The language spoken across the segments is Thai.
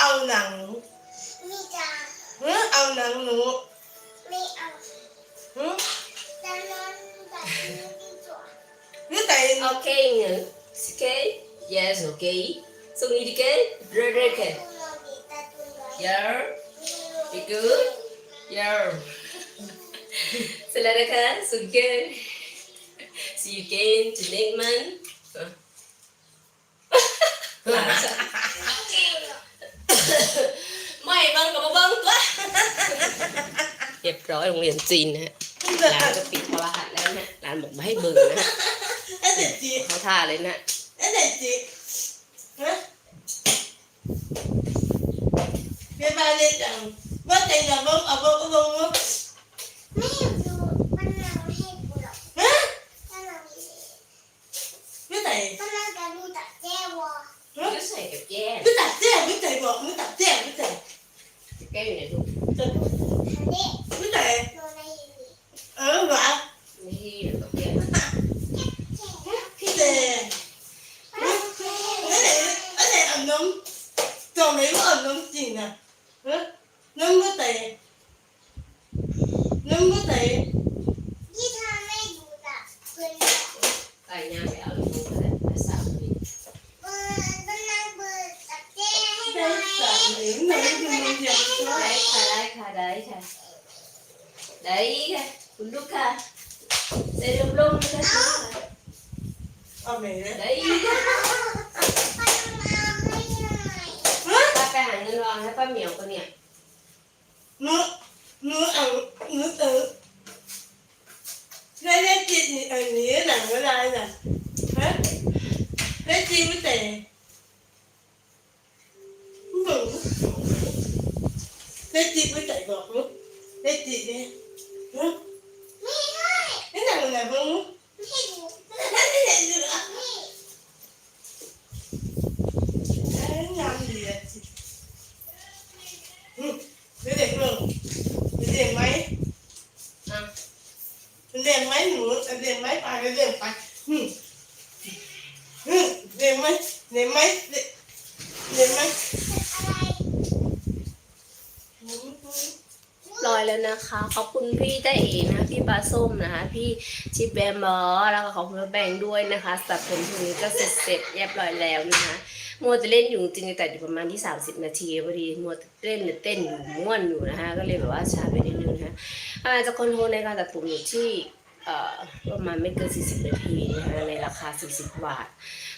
เอาหนัง ไม่จ้า หรือเอาหนังหนู ไม่เอา หรือ จะนอนแบบนี้ดีกว่า หรือแต่ Okay nhỉ? Okay? Yes, okay. Sung đi đi kế. Rê rê kè. ตัวนอนดีแต่ตัวน้อย Yeah. Be good. Yeah. Sila na ka. So good. See you again to next month. Huh? เรียบร้อยโรงเรียนจีนนะฮะร้านจะปิดโทรหัสแล้วนะร้านบอกไม่ให้เบิ่งนะฮะไอ้เด็กจีเขาท่าเลยนะไอ้เด็กจีฮะเรียนมาเรียนจังว่าแต่งกับบ้งเอาบ้งเอาบ้งมั้งไม่อยากดูมันนอนให้กูหรอกฮะถ้านอนดีหรือแต่มันนอนจะดูแต่แจ้วอก็ใส่กับแย่หรือแต่แจ้หรือแต่บอกหรือแต่แจ้หรือแต่ แก้อยู่ไหนลูก น่อยสามหนึ่งหนึ่งหนึ่งเดียวได้ค่ะได้ค่ะได้ค่ะได้ค่ะคุณลูกค่ะเซรุ่มลงนะคะ นูได้จีไม่แต่บอกลูกได้จีเนี่ยฮะไม่ให้นี่ นะคะ ขอบคุณพี่ได้เอนะพี่ปลาส้มนะคะ พี่ชิปแบมบอแล้วก็ขอบคุณแบงด้วยนะคะสับผมทีนี้ก็เสร็จเสร็จเรียบร้อยแล้วนะคะมัวจะเล่นอยู่จริงแต่อยู่ประมาณที่ 30 นาทีพอดีมัวเต้นเต้นอยู่ม่วนอยู่นะคะก็เลยแบบว่าช้าไปนิดนึงนะคะอาจจะคอนโทรลในการตัดผมอยู่ที่ประมาณไม่เกิน 40 นาทีนะคะในราคา 40 บาท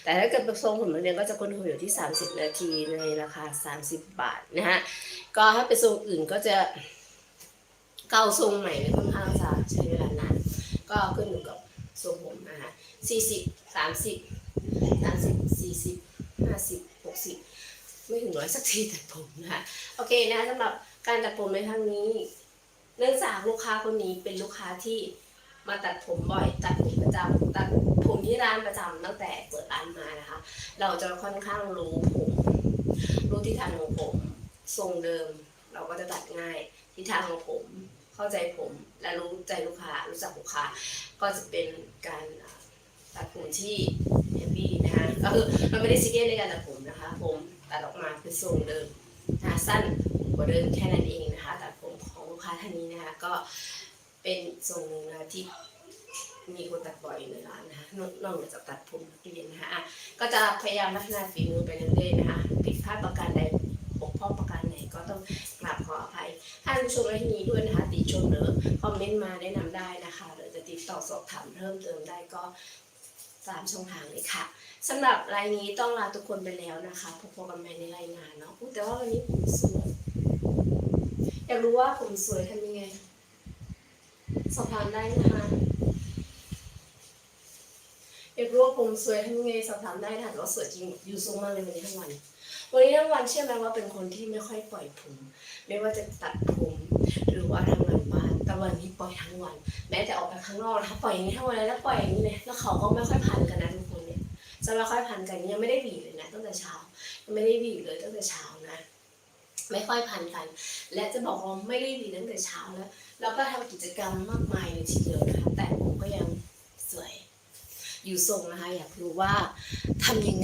แต่ถ้าเกิดทรงผมนักเรียนก็จะคนโทรลอยู่ที่ 30 นาทีในราคา 30 บาทนะคะก็ถ้าเป็นทรงอื่นก็จะ เกาทรงใหม่เนี่ยค่อนข้างจะใช้เวลานานก็ขึ้นอยู่กับทรงผมนะคะสี่สิบสามสิบสามสิบสี่สิบห้าสิบหกสิบไม่ถึงร้อยสักทีตัดผมนะคะโอเคนะคะสำหรับการตัดผมในครั้งนี้เนื่องจากลูกค้าคนนี้เป็นลูกค้าที่มาตัดผมบ่อย ตัดผมประจำตัดผมที่ร้านประจำตั้งแต่เปิดร้านมานะคะ เราจะค่อนข้างรู้ผมรู้ทิศทางของผมทรงเดิม เราก็จะตัดง่ายทิศทางของผม เข้าใจผมและรู้ใจลูกค้ารู้จักลูกค้า ก็จะเป็นการตัดผมที่แฮปปี้นะคะก็คือเราไม่ได้ซีเรียสในการตัดผมนะคะ ผมตัดออกมาคือทรงเดิมนะสั้นกว่าเดิมแค่นั้นเองนะคะตัดผมของลูกค้าท่านนี้นะคะก็เป็นทรงนึงนะคะที่มีคนตัดบ่อยในร้านนะคะนอกนอกจากตัดผมนักเรียนนะคะอะก็จะพยายามพัฒนาฝีมือไปเรื่อยๆนะคะผิดพลาดประการใด อภัยท่านผู้ชมและที่นี้ด้วยนะคะติชมหรือคอมเมนต์มาแนะนำได้นะคะหรือจะติดต่อสอบถามเพิ่มเติมได้ก็ตามช่องทางเลยค่ะสำหรับรายนี้ต้องลาทุกคนไปแล้วนะคะพบกันใหม่ในรายงานเนาะแต่ว่าวันนี้ผมสวยอยากรู้ว่าผมสวยทำยังไงสอบถามได้นะคะ อยากรู้ว่าผมสวยทำยังไงสอบถามได้นะคะแต่ว่าสวยจริงอยู่ทรงมากเลยวันนี้ทั้งวัน วันนี้ทั้งวันเชื่อไหมว่าเป็นคนที่ไม่ค่อยปล่อยผม ไม่ว่าจะตัดผมหรือว่าทำงานบ้านแต่วันนี้ปล่อยทั้งวัน แม้แต่ออกไปข้างนอกนะคะปล่อยอย่างนี้ทั้งวันเลยแล้วปล่อยอย่างนี้เลยแล้วเขาก็ไม่ค่อยพันกันนะทุกคนเนี่ยจะไม่ค่อยพันกันยังไม่ได้หวีเลยนะตั้งแต่เช้ายังไม่ได้หวีเลยตั้งแต่เช้านะไม่ค่อยพันกัน และจะบอกว่าไม่ได้หวีตั้งแต่เช้าแล้วแล้วก็ทำกิจกรรมมากมายเลยทีเดียวนะคะแต่ผมก็ยังสวย อยู่ทรงนะคะ อยากรู้ว่าทำยังไง